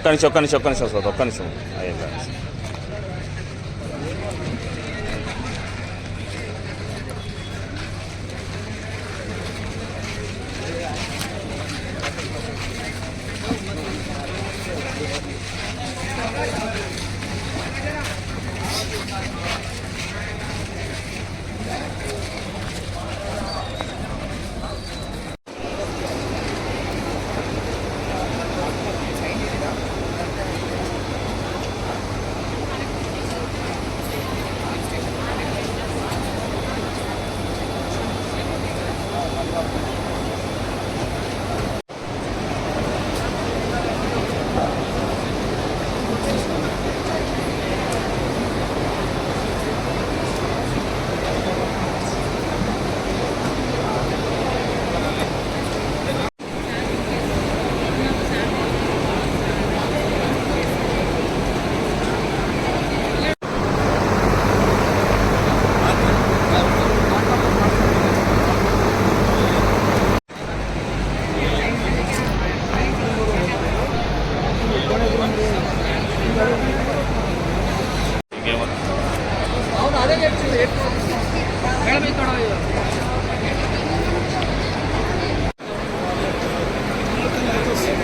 ఒక్క నిమిషం ఒక్క నిమిషం ఒక్క నిమిషం వస్తుంది ఒక్క నిమిషం అయ్యేం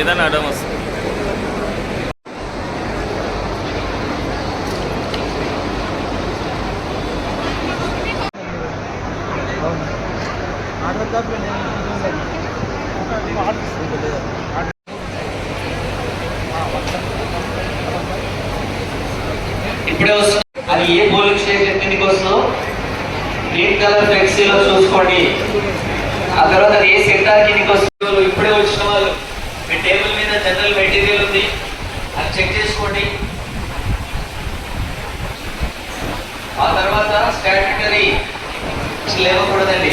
ఏదైనా అడ్డం వస్తుంది. ఇప్పుడే అది ఏ పోలింగ్ స్టేషన్ కిందకి వస్తుందో? గ్రీన్ కలర్ ఫ్లెక్సీలో చూసుకోండి. ఆ తర్వాత అది ఏ సెక్టార్ కిందకి వస్తుందో? ఇప్పుడే వచ్చిన వాళ్ళు. మీ టేబుల్ మీద జనరల్ మెటీరియల్ ఉంది. అది చెక్ చేసుకోండి. ఆ తర్వాత స్టాట్యుటరీ లేవకూడదండి.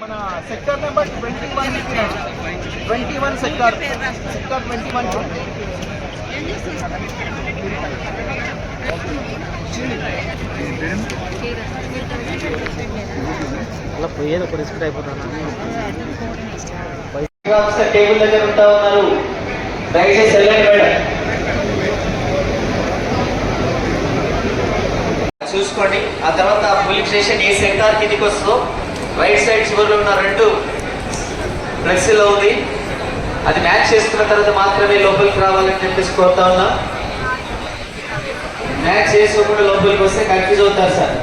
మన sector number twenty one twenty one sector sector twenty one అలా పోయేది ఒక రిస్క్ అయిపోతాను టేబుల్ దగ్గర ఉంటా ఉన్నారు. దయచేసి వెళ్ళండి మేడం. చూసుకోండి. ఆ తర్వాత పోలీస్ స్టేషన్ ఏ సెక్టార్ కిందకి వస్తుందో. రైట్ సైడ్ చివరిలో ఉన్న రెండు ఫ్లెక్సీలో ఉంది. అది మ్యాచ్ చేసుకున్న తర్వాత మాత్రమే లోపలికి రావాలని చెప్పేసి కోరుతా ఉన్నా. మ్యాచ్ చేసుకోకుండా లోపలికి వస్తే కన్ఫ్యూజ్ అవుతారు సార్.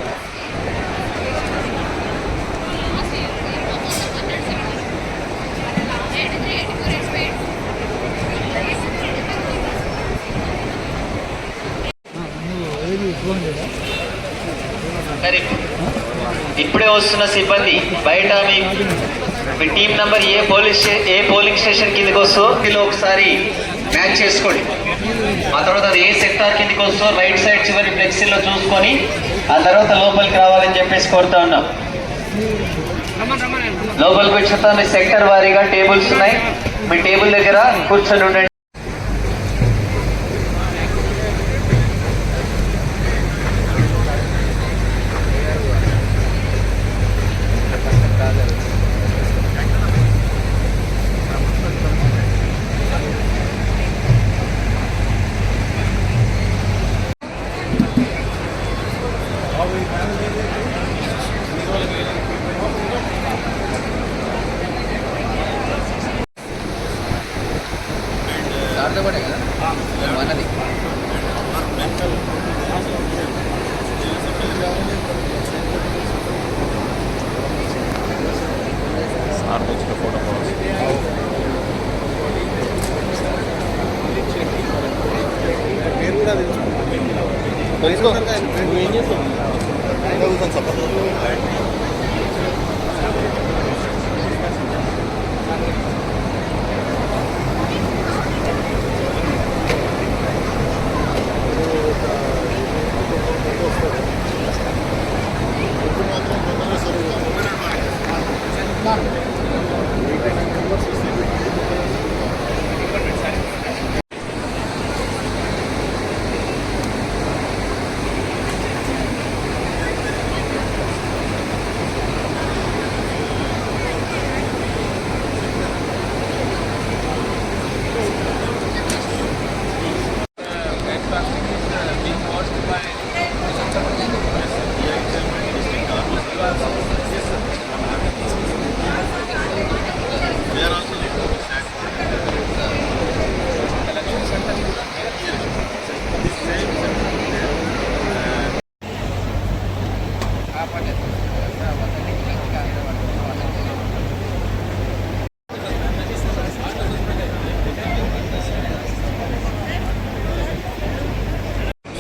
సరే. ఇప్పుడే వస్తున్న సిబ్బంది బయట మీ మీ టీం నంబర్ ఏ పోలీస్ ఏ పోలింగ్ స్టేషన్ కిందకి వస్తో? ఇందులో ఒకసారి మ్యాచ్ చేసుకోండి. ఆ తర్వాత అది ఏ సెక్టార్ కిందకి వస్తో? రైట్ సైడ్ చివరి ఫ్లెక్సీలో చూసుకొని ఆ తర్వాత లోపలికి రావాలని చెప్పేసి కోరుతా ఉన్నాం. లోపలికి వచ్చిన మీ సెక్టర్ వారీగా టేబుల్స్ ఉన్నాయి. మీ టేబుల్ దగ్గర కూర్చొని ఉండండి.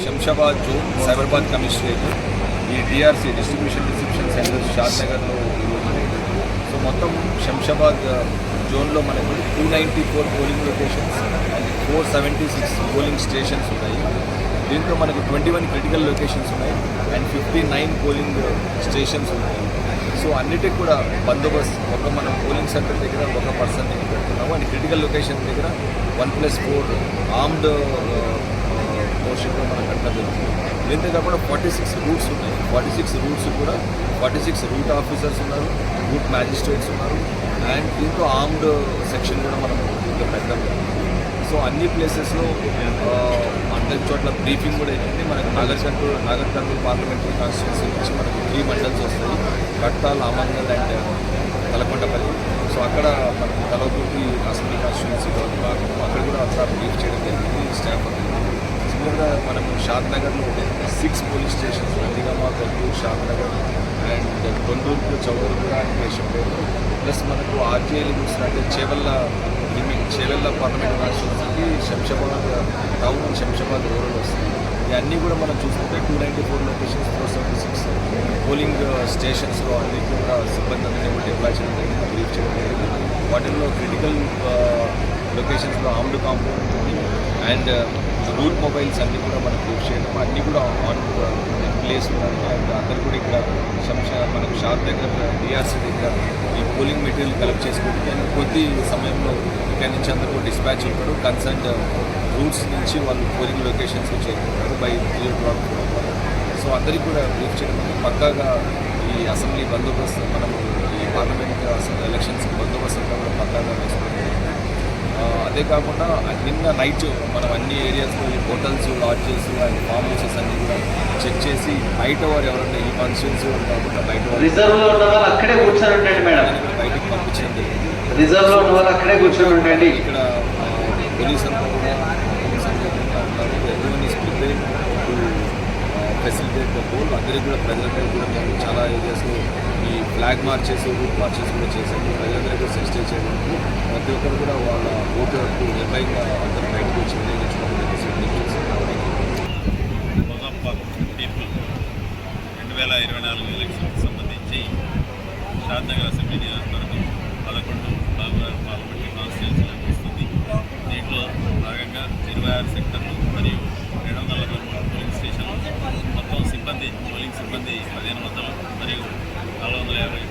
Shamshabad zone Cyberabad commissionerate ఈ డిఆర్సీ డిస్ట్రిబ్యూషన్ రిసెప్షన్ సెంటర్ షాద్ నగర్లో సో మొత్తం శంషాబాద్ జోన్లో మనకు two ninety four polling locations and four seventy six polling stations ఉన్నాయి. దీంట్లో మనకు ట్వంటీ వన్ క్రిటికల్ లొకేషన్స్ ఉన్నాయి. And fifty nine polling stations ఉన్నాయి. సో అన్నిటికి కూడా బందోబస్తు. ఒక మనం పోలింగ్ సెంటర్ దగ్గర ఒక పర్సన్ పెడుతున్నాము అండ్ క్రిటికల్ లొకేషన్ దగ్గర వన్ ప్లస్ ఫోర్ ఆర్మ్డ్ పోర్షన్లో మనం కట్టడం జరుగుతుంది దీంతో కాకుండా ఫార్టీ సిక్స్ రూట్స్ ఉన్నాయి. ఫార్టీ సిక్స్ రూట్స్ కూడా ఫార్టీ సిక్స్ రూట్ ఆఫీసర్స్ ఉన్నారు రూట్ మ్యాజిస్ట్రేట్స్ ఉన్నారు. అండ్ దీంతో ఆర్మ్డ్ సెక్షన్ uh, కూడా మనం దీంట్లో పెట్టడం జరుగుతుంది సో అన్ని ప్లేసెస్లో అందరి చోట్ల బ్రీఫింగ్ కూడా ఏంటంటే మనకు Nagarkurnool Nagar parliamentary constituency నుంచి మనకు త్రీ మండల్స్ వస్తాయి. కట్టాల్ ఆమంగల్ అండ్ తలకొండపల్లి. సో అక్కడ మనకు కలవకుర్తి అసెంబ్లీ కాన్స్టిట్యున్సీలో భాగం. అక్కడ కూడా అక్కడ బ్రీఫ్ చేయడం జరిగింది స్టాఫ్ సిమిలర్గా మనము షాద్ నగర్లో six police stations Nandigama Kothur Shadnagar and Kondur Chowdarguda and పేరు ప్లస్ మనకు ఆర్టీఐలు చూసినట్టే చేవల్ల లిమిట్ చేవెళ్ళ పార్లమెంట్ కాన్స్టిట్యూన్సీకి శంషాబాద్ టౌన్ శంషాబాద్ రూరల్ వస్తుంది ఇవన్నీ కూడా మనం చూసుకుంటే two ninety four locations four seventy six polling స్టేషన్స్లో అన్ని కూడా సిబ్బంది అందరినీ కూడా డిప్లాయ్ చేయడం జరిగింది బ్రీఫ్ చేయడం జరిగింది. వాటిల్లో critical లొకేషన్స్లో armed compound and route mobiles అన్నీ కూడా మనం యూజ్ చేయడం అన్నీ కూడా ఆన్ ప్లేస్ ఉన్నాయి. అండ్ అందరు కూడా ఇక్కడ శంషా మనకు షాప్ దగ్గర డిఆర్సీ దగ్గర ఈ పోలింగ్ మెటీరియల్ కలెక్ట్ చేసుకుంటే కొద్ది సమయంలో ఇక్కడ నుంచి అందరూ డిస్పాచ్ ఉంటారు. కన్సర్న్ రూట్స్ నుంచి వాళ్ళు పోలింగ్ లొకేషన్స్ చేరుకుంటారు by three o'clock so అందరికీ కూడా బ్రీఫ్ చేయడం పక్కాగా ఈ అసెంబ్లీ బందోబస్తు మనము ఈ పార్లమెంట్ ఎలక్షన్స్ బందోబస్తు కూడా పక్కాగా వేసుకుంటాం అదే కాకుండా నిన్న నైట్ మనం అన్ని ఏరియాస్లో ఈ hotels lodges and farm houses అన్ని కూడా చెక్ చేసి బయట వారు ఎవరైనా ఈ కాన్స్టిట్యున్సీ వారు కాకుండా బయట వారు రిజర్వ్లో ఉన్న వాళ్ళు అక్కడే కూర్చొని ఉండండి మేడం బయటికి పంపించడం జరిగింది. రిజర్వ్లో ఉన్న వాళ్ళు అక్కడే కూర్చొని ఉండండి ఇక్కడ పోలీస్ అంతా కూడా పోలీస్ అంతా కూడా ఉన్నారు. Everyone is preparing to facilitate whole అందరికీ కూడా ప్రజలందరికీ కూడా మేము చాలా ఏరియాస్లో ఈ ఫ్లాగ్ మార్చెస్ రూట్ మార్చెస్ కూడా చేశాము. ప్రజలందరికీ కూడా సెన్సిటైజ్ చేయడానికి ప్రతి ఒక్కరు కూడా వాళ్ళ ఓటు హక్కు నిర్ణయంగా అందరూ బయటకు వచ్చి వినియోగించుకోవడం పీపుల్ రెండు వేల ఇరవై నాలుగు ఎలక్షన్కి సంబంధించి షాద్నగర్ అసెంబ్లీ నియోజకవర్గం పదకొండు బాబుగారు పార్లమెంటరీ కాన్స్టిట్యున్సీలకు వస్తుంది దీంట్లో భాగంగా ఇరవై ఆరు సెక్టర్లు మరియు రెండు వందల పోలింగ్ స్టేషన్లు మొత్తం సిబ్బంది పోలింగ్ సిబ్బంది పదిహేను వందలు మరియు నాలుగు వందల యాభై